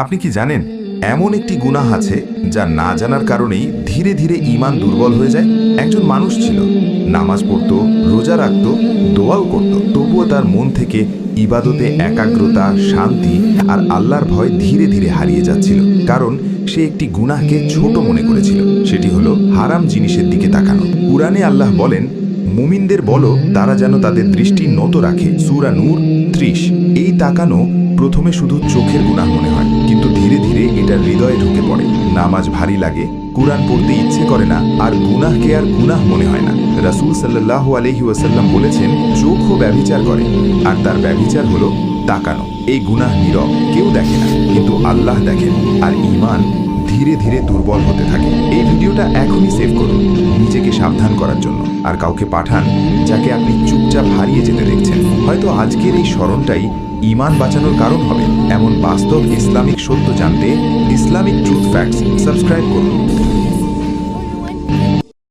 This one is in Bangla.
আপনি কি জানেন, এমন একটি গুনাহ আছে যা না জানার কারণেই ধীরে ধীরে ইমান দুর্বল হয়ে যায়? একজন মানুষ ছিল, নামাজ পড়তো, রোজা রাখত, দোয়াও করত, তবুও তার মন থেকে ইবাদতে একাগ্রতা, শান্তি আর আল্লাহর ভয় ধীরে ধীরে হারিয়ে যাচ্ছিল। কারণ সে একটি গুনাহকে ছোট মনে করেছিল, সেটি হলো হারাম জিনিসের দিকে তাকানো। কুরআনে আল্লাহ বলেন, মুমিনদের বলো, তারা যেন তাদের দৃষ্টি নত রাখে। সুরা নূর ত্রিশ। এই তাকানো প্রথমে শুধু চোখের গুনাহ মনে হয়, কিন্তু ধীরে ধীরে এটা হৃদয়ে ঢুকে পড়ে। নামাজ ভারী লাগে, কুরআন পড়তে ইচ্ছে করে না, আর গুনাহকে আর গুনাহ মনে হয় না। রাসূল সাল্লাল্লাহু আলাইহি ওয়াসাল্লাম বলেছেন, চোখও ব্যভিচার করে, আর তার ব্যভিচার হলো তাকানো। এই গুনাহ নীরব, কেউ দেখে না, কিন্তু আল্লাহ দেখেন, আর ইমান ধীরে ধীরে দুর্বল হতে থাকে। এই ভিডিওটা এখনই সেভ করুন, নিজেকে সাবধান করার জন্য। আর কাউকে পাঠান, যাকে আপনি চুপচাপ হারিয়ে যেতে দেখছেন। হয়তো আজকের এই স্মরণটাই ইমান বাঁচানোর কারণ হবে এমন বাস্তব ইসলামিক সত্য জানতে ইসলামিক ট্রুথ ফ্যাক্টস সাবস্ক্রাইব করুন।